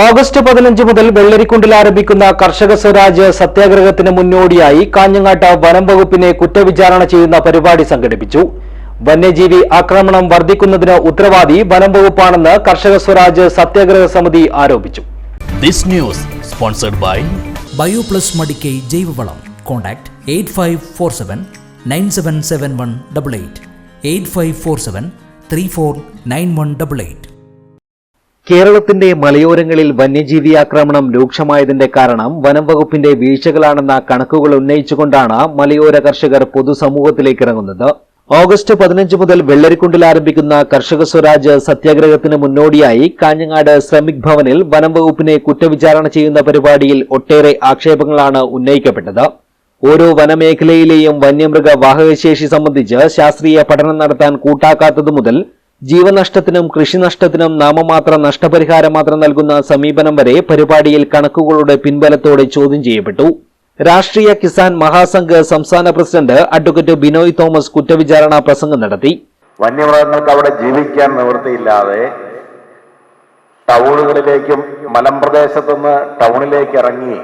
August പതിനഞ്ച് മുതൽ വെള്ളരിക്കുണ്ടിൽ ആരംഭിക്കുന്ന കർഷക സ്വരാജ് സത്യാഗ്രഹത്തിന് മുന്നോടിയായി കാഞ്ഞങ്ങാട്ട് വനം വകുപ്പിനെ കുറ്റവിചാരണ ചെയ്യുന്ന പരിപാടി സംഘടിപ്പിച്ചു. വന്യജീവി ആക്രമണം വർദ്ധിക്കുന്നതിന് ഉത്തരവാദി വനം വകുപ്പാണെന്ന് കർഷക സ്വരാജ് സത്യാഗ്രഹ സമിതി ആരോപിച്ചു. This news sponsored by Bioplus Madikai ജൈവവളം. Contact eight five four seven nine seven seven one double eight. Eight five four seven three four nine one double eight. കേരളത്തിന്റെ മലയോരങ്ങളിൽ വന്യജീവി ആക്രമണം രൂക്ഷമായതിന്റെ കാരണം വനം വകുപ്പിന്റെ വീഴ്ചകളാണെന്ന കണക്കുകൾ ഉന്നയിച്ചുകൊണ്ടാണ് മലയോര കർഷകർ പൊതുസമൂഹത്തിലേക്ക് ഇറങ്ങുന്നത് ഓഗസ്റ്റ് പതിനഞ്ച് മുതൽ വെള്ളരിക്കുണ്ടിൽ ആരംഭിക്കുന്ന കർഷക സ്വരാജ് സത്യാഗ്രഹത്തിന് മുന്നോടിയായി കാഞ്ഞങ്ങാട് ശ്രമിക് ഭവനിൽ വനം വകുപ്പിനെ കുറ്റവിചാരണ ചെയ്യുന്ന പരിപാടിയിൽ ഒട്ടേറെ ആക്ഷേപങ്ങളാണ് ഉന്നയിക്കപ്പെട്ടത്. ഓരോ വനമേഖലയിലെയും വന്യമൃഗ വാഹകശേഷി സംബന്ധിച്ച് ശാസ്ത്രീയ പഠനം നടത്താൻ കൂട്ടാക്കാത്തതു മുതൽ ജീവനഷ്ടത്തിനും കൃഷിനഷ്ടത്തിനും നാമമാത്ര നഷ്ടപരിഹാരം മാത്രം നൽകുന്ന സമീപനം വരെ പരിപാടിയിൽ കണക്കുകളുടെ പിൻബലത്തോടെ ചോദ്യം ചെയ്യപ്പെട്ടു. രാഷ്ട്രീയ കിസാൻ മഹാസംഘ് സംസ്ഥാന പ്രസിഡന്റ് അഡ്വക്കേറ്റ് ബിനോയ് തോമസ് കുറ്റവിചാരണ പ്രസംഗം നടത്തി. വന്യമൃഗങ്ങൾക്ക് അവിടെ ജീവിക്കാൻ നിവൃത്തിയില്ലാതെ ടൗണുകളിലേക്കും മലമ്പ്രദേശത്തുനിന്ന് ടൗണിലേക്ക് ഇറങ്ങി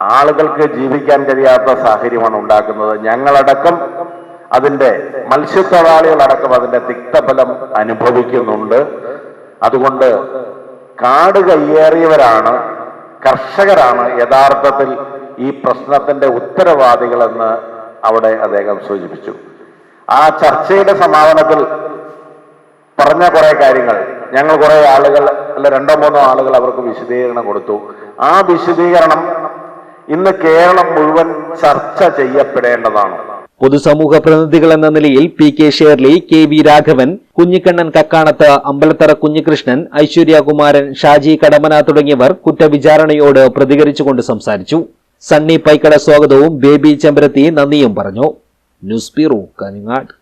ആളുകൾക്ക് ജീവിക്കാൻ കഴിയാത്ത സാഹചര്യമാണ് ഉണ്ടാക്കുന്നത്. ഞങ്ങളടക്കം അതിന്റെ മത്സ്യത്തൊഴിലാളികളടക്കം അതിന്റെ തിക്തഫലം അനുഭവിക്കുന്നുണ്ട്. അതുകൊണ്ട് കാട് കയ്യേറിയവരാണ് കർഷകരാണ് യഥാർത്ഥത്തിൽ ഈ പ്രശ്നത്തിന്റെ ഉത്തരവാദികളെന്ന് അവിടെ അദ്ദേഹം സൂചിപ്പിച്ചു. ആ ചർച്ചയുടെ സമാപനത്തിൽ പറഞ്ഞ കുറെ കാര്യങ്ങൾ. ഞങ്ങൾ കുറെ ആളുകൾ അല്ല രണ്ടോ മൂന്നോ ആളുകൾ അവർക്ക് വിശദീകരണം കൊടുത്തു. ആ വിശദീകരണം ഇന്ന് കേരളം മുഴുവൻ ചർച്ച ചെയ്യപ്പെടേണ്ടതാണ്. പൊതുസമൂഹ പ്രതിനിധികൾ എന്ന നിലയിൽ P K Sherly K V Raghavan Kunhikannan Kakkanath Ambalathara Kunhikrishnan Aishwaryakumaran Shaji Kadamana തുടങ്ങിയവർ കുറ്റവിചാരണയോട് പ്രതികരിച്ചുകൊണ്ട് സംസാരിച്ചു. സണ്ണി പൈക്കട സ്വാഗതവും ബേബി ചെമ്പരത്തി നന്ദിയും പറഞ്ഞു. News bureau Kanhangad.